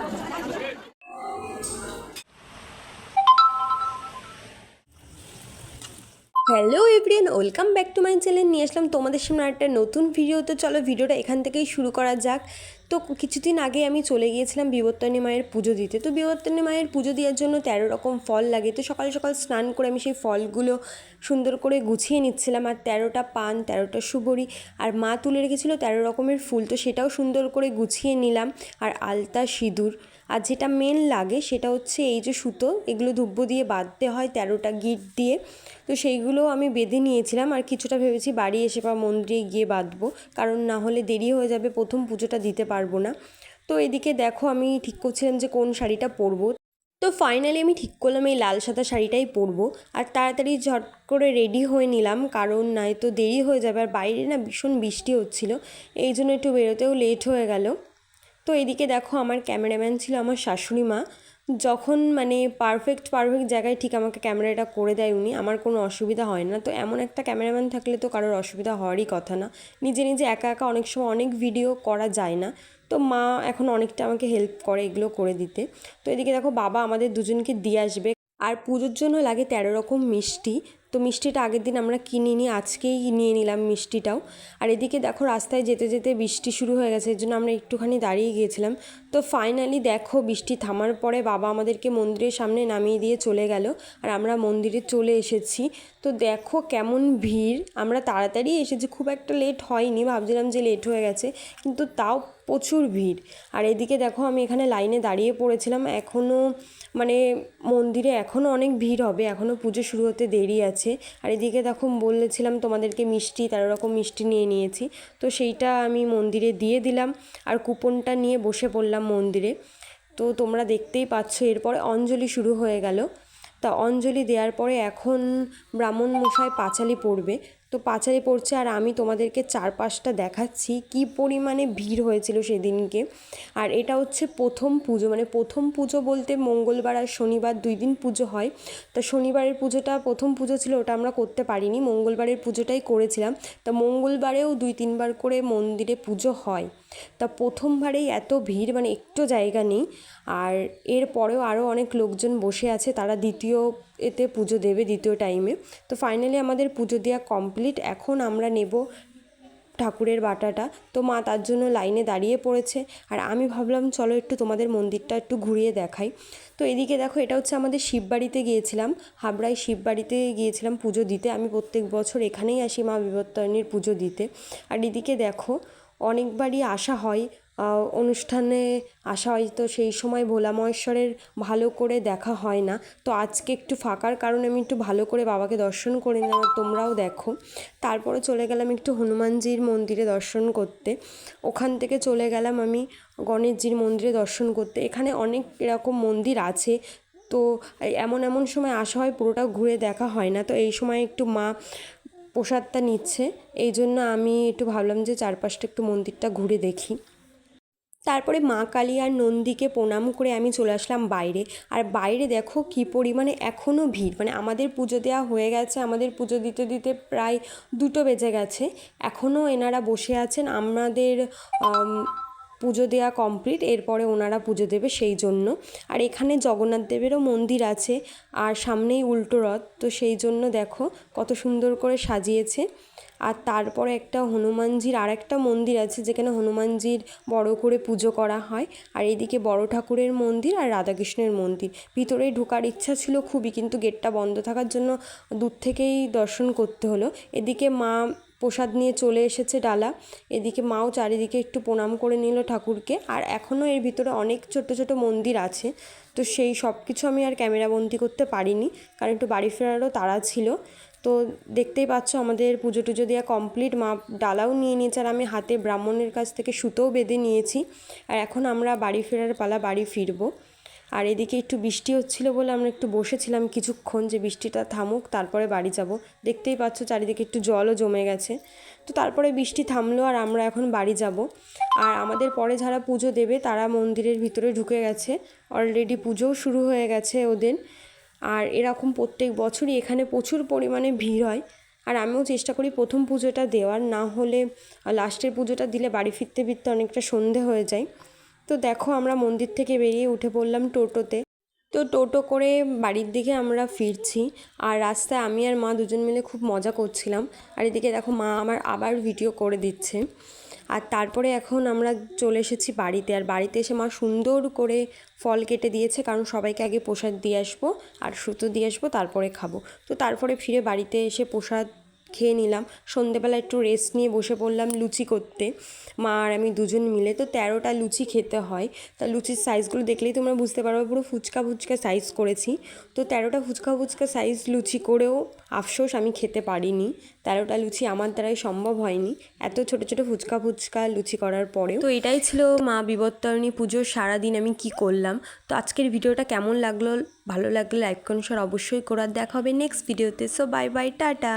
That's good. Hello everyone welcome back to my channel নিয়ে আসলাম তোমাদের সামনে একটা নতুন ভিডিও তো চলো ভিডিওটা এখান থেকেই শুরু করা যাক। তো কিছুদিন আগে আমি চলে গিয়েছিলাম বিবর্তনী মায়ের পুজো দিতে। তো বিবর্তনী মায়ের পুজো দেওয়ার জন্য তেরো রকম ফল লাগে। তো সকাল সকাল স্নান করে আমি সেই ফলগুলো সুন্দর করে গুছিয়ে নিচ্ছিলাম। আর তেরোটা পান, তেরোটা সুবরি আর মা তুলে রেখেছিলো তেরো রকমের ফুল। তো সেটাও সুন্দর করে গুছিয়ে নিলাম। আর আলতা সিঁদুর আর যেটা মেন লাগে সেটা হচ্ছে এই যে সুতো, এগুলো ধুব্ব দিয়ে বাঁধতে হয় তেরোটা গিট দিয়ে। তো সেইগুলো আমি বেঁধে নিয়েছিলাম আর কিছুটা ভেবেছি বাড়ি এসে বা মন্দিরে গিয়ে বাঁধবো, কারণ না হলে দেরি হয়ে যাবে, প্রথম পুজোটা দিতে পারব না। তো এদিকে দেখো আমি ঠিক করছিলাম যে কোন শাড়িটা পরবো। তো ফাইনালি আমি ঠিক করলাম এই লাল সাদা শাড়িটাই পরবো, আর তাড়াতাড়ি ঝট করে রেডি হয়ে নিলাম, কারণ নাই তো দেরি হয়ে যাবে, আর বাইরে না ভীষণ বৃষ্টি হচ্ছিল, এই জন্য একটু বেরোতেও লেট হয়ে গেল। তো এদিকে দেখো আমার ক্যামেরাম্যান ছিল আমার শাশুড়ি মা। যখন মানে পারফেক্ট পারফেক্ট জায়গায় ঠিক আমাকে ক্যামেরাটা করে দেয় উনি, আমার কোনো অসুবিধা হয় না। তো এমন একটা ক্যামেরাম্যান থাকলে তো কারোর অসুবিধা হওয়ারই কথা না। নিজে নিজে একা একা অনেক সময় অনেক ভিডিও করা যায় না। তো মা এখন অনেকটা আমাকে হেল্প করে এগুলো করে দিতে। তো এদিকে দেখো বাবা আমাদের দুজনকে দিয়ে আসবে। আর পুজোর জন্য লাগে তেরো রকম মিষ্টি। তো মিষ্টিটা আগের দিন আমরা কিনে নিই আজকেই নিয়ে নিলাম মিষ্টিটাও। আর এদিকে দেখো রাস্তায় যেতে যেতে বৃষ্টি শুরু হয়ে গেছে এর জন্য আমরা একটুখানি দাঁড়িয়ে গিয়েছিলাম। তো ফাইনালি দেখো বৃষ্টি থামার পরে বাবা আমাদেরকে মন্দিরের সামনে নামিয়ে দিয়ে চলে গেল, আর আমরা মন্দিরে চলে এসেছি। তো দেখো কেমন ভিড়, আমরা তাড়াতাড়ি এসেছি, খুব একটা লেট হয়নি, ভাবছিলাম যে লেট হয়ে গেছে, কিন্তু তাও প্রচুর ভিড়। আর এদিকে দেখো আমি এখানে লাইনে দাঁড়িয়ে পড়েছিলাম। এখনও মানে মন্দিরে এখনও অনেক ভিড় হবে। এখনও পুজো শুরু হতে দেরি আছে। আর এদিকে দেখো বলেছিলাম তোমাদেরকে মিষ্টি, তেরো রকম মিষ্টি নিয়ে নিয়েছি। তো সেইটা আমি মন্দিরে দিয়ে দিলাম। আর কুপনটা নিয়ে বসে পড়লাম মন্দিরে। তো তোমরা দেখতেই পাচ্ছ এরপরে অঞ্জলি শুরু হয়ে গেল। তা অঞ্জলি দেওয়ার পরে এখন ব্রাহ্মণ মশাই পাঁচালি পড়বে। তো পাচারে পড়ছে আর আমি তোমাদেরকে চারপাশটা দেখাচ্ছি। কি পরিমাণে ভিড় হয়েছিল সেদিনকে। আর এটা হচ্ছে প্রথম পুজো। মানে প্রথম পুজো বলতে মঙ্গলবার আর শনিবার দুই দিন পুজো হয়। তা শনিবারের পুজোটা প্রথম পুজো ছিল, ওটা আমরা করতে পারিনি। মঙ্গলবারের পুজোটাই করেছিলাম। তা মঙ্গলবারেও দুই তিনবার করে মন্দিরে পুজো হয়। তা প্রথমবারেই এত ভিড় মানে একটু জায়গা নেই। আর এর পরেও আরও অনেক লোকজন বসে আছে, তারা দ্বিতীয় এতে পুজো দেবে দ্বিতীয় টাইমে তো ফাইনালি আমাদের পুজো দেওয়া কমপ্লিট এখন আমরা নেব ঠাকুরের বাটাটা। তো মা তার জন্য লাইনে দাঁড়িয়ে পড়েছে। আর আমি ভাবলাম, চলো একটু তোমাদের মন্দিরটা একটু ঘুরিয়ে দেখাই। তো এদিকে দেখো, এটা হচ্ছে আমাদের শিববাড়িতে গিয়েছিলাম। হাবড়ায় শিববাড়িতে গিয়েছিলাম পুজো দিতে। আমি প্রত্যেক বছর এখানেই আসি মা বিবর্তনীর পুজো দিতে। আর এদিকে দেখো অনেকবারই আসা হয় অনুষ্ঠানে আসা হয়, তো সেই সময় ভোলা মহেশ্বরের ভালো করে দেখা হয় না। তো আজকে একটু ফাঁকার কারণে আমি একটু ভালো করে বাবাকে দর্শন করে নিলাম, তোমরাও দেখো। তারপরে চলে গেলাম একটু হনুমানজির মন্দিরে দর্শন করতে। ওখান থেকে চলে গেলাম আমি গণেশজির মন্দিরে দর্শন করতে। এখানে অনেক এরকম মন্দির আছে, তো এমন এমন সময় আসা হয়, পুরোটা ঘুরে দেখা হয় না। তো এই সময় একটু মা প্রসাদটা নিচ্ছে। এই জন্য আমি একটু ভাবলাম যে চারপাশটা একটু মন্দিরটা ঘুরে দেখি। তারপরে মা কালী আর নন্দীকে প্রণাম করে আমি চলে আসলাম বাইরে। আর বাইরে দেখো কী পরিমাণে এখনও ভিড়। মানে আমাদের পুজো দেওয়া হয়ে গেছে, আমাদের পুজো দিতে দিতে প্রায় দুটো বেজে গেছে। এখনও এনারা বসে আছেন। আমাদের পুজো দেওয়া কমপ্লিট এরপরে ওনারা পুজো দেবে সেই জন্য। আর এখানে জগন্নাথ দেবেরও মন্দির আছে, আর সামনেই উল্টো রথ, তো সেই জন্য দেখো কত সুন্দর করে সাজিয়েছে। আর তারপরে একটা হনুমানজির আর একটা মন্দির আছে, যেখানে হনুমানজির বড় করে পুজো করা হয়। আর এদিকে বড় ঠাকুরের মন্দির আর রাধাকৃষ্ণের মন্দির। ভিতরে ঢোকার ইচ্ছা ছিল খুবই, কিন্তু গেটটা বন্ধ থাকার জন্য দূর থেকেই দর্শন করতে হলো। এদিকে মা প্রসাদ নিয়ে চলে এসেছে ডালা। এদিকে মাও চারিদিকে একটু প্রণাম করে নিল ঠাকুরকে। আর এখনও এর ভিতরে অনেক ছোট ছোট মন্দির আছে। তো সেই সব কিছু আমি আর ক্যামেরাবন্দি করতে পারিনি। কারণ একটু বাড়ি ফেরারও তাড়া ছিল। তো দেখতেই পাচ্ছ আমাদের পুজো টুজো দেওয়া কমপ্লিট মা ডালাও নিয়ে নিয়েছে আর আমি হাতে ব্রাহ্মণের কাছ থেকে সুতোও বেঁধে নিয়েছি। আর এখন আমরা বাড়ি ফেরার পালা বাড়ি ফিরবো। আর এদিকে একটু বৃষ্টি হচ্ছিল বলে আমরা একটু বসেছিলাম কিছুক্ষণ যে বৃষ্টিটা থামুক, তারপরে বাড়ি যাব। দেখতেই পাচ্ছ চারিদিকে একটু জলও জমে গেছে। তো তারপরে বৃষ্টি থামলো আর আমরা এখন বাড়ি যাব। আর আমাদের পরে যারা পুজো দেবে তারা মন্দিরের ভিতরে ঢুকে গেছে। অলরেডি পুজোও শুরু হয়ে গেছে ওদের। আর এরকম প্রত্যেক বছরই এখানে প্রচুর পরিমাণে ভিড় হয়। আর আমিও চেষ্টা করি প্রথম পুজোটা দেওয়ার, না হলে লাস্টের পুজোটা দিলে বাড়ি ফিরতে ফিরতে অনেকটা সন্ধে হয়ে যায়। তো দেখো আমরা মন্দির থেকে বেরিয়ে উঠে পড়লাম টোটোতে। তো টোটো করে বাড়ির দিকে আমরা ফিরছি আর রাস্তায় আমি আর মা দুজন মিলে খুব মজা করছিলাম। আর এদিকে দেখো মা আমার আবার ভিডিও করে দিচ্ছে। আর তারপরে এখন আমরা চলে এসেছি বাড়িতে। আর বাড়িতে এসে মা সুন্দর করে ফল কেটে দিয়েছে, কারণ সবাইকে আগে প্রসাদ দিয়ে আসব আর সুতো দিয়ে আসব, তারপরে খাব। তো তারপরে ফিরে বাড়িতে এসে প্রসাদ খেয়ে নিলাম। সন্ধেবেলা একটু রেস্ট নিয়ে বসে পড়লাম লুচি করতে। মা আর আমি দুজন মিলে। তো তেরোটা লুচি খেতে হয়। তা লুচির সাইজগুলো দেখলেই তোমরা বুঝতে পারবে। পুরো ফুচকা ফুচকা সাইজ করেছি। তো তেরোটা ফুচকা ফুচকা সাইজ লুচি করেও আফসোস আমি খেতে পারিনি। তেরোটা লুচি আমার দ্বারাই সম্ভব হয়নি। এত ছোট ছোট ফুচকা ফুচকা লুচি করার পরেও। তো এটাই ছিল মা বিবর্তনী পুজোর সারাদিন আমি কি করলাম। তো আজকের ভিডিওটা কেমন লাগল? ভালো লাগলে লাইক কনসার অবশ্যই করার দেখা হবে নেক্সট ভিডিওতে সো বাই বাই টাটা।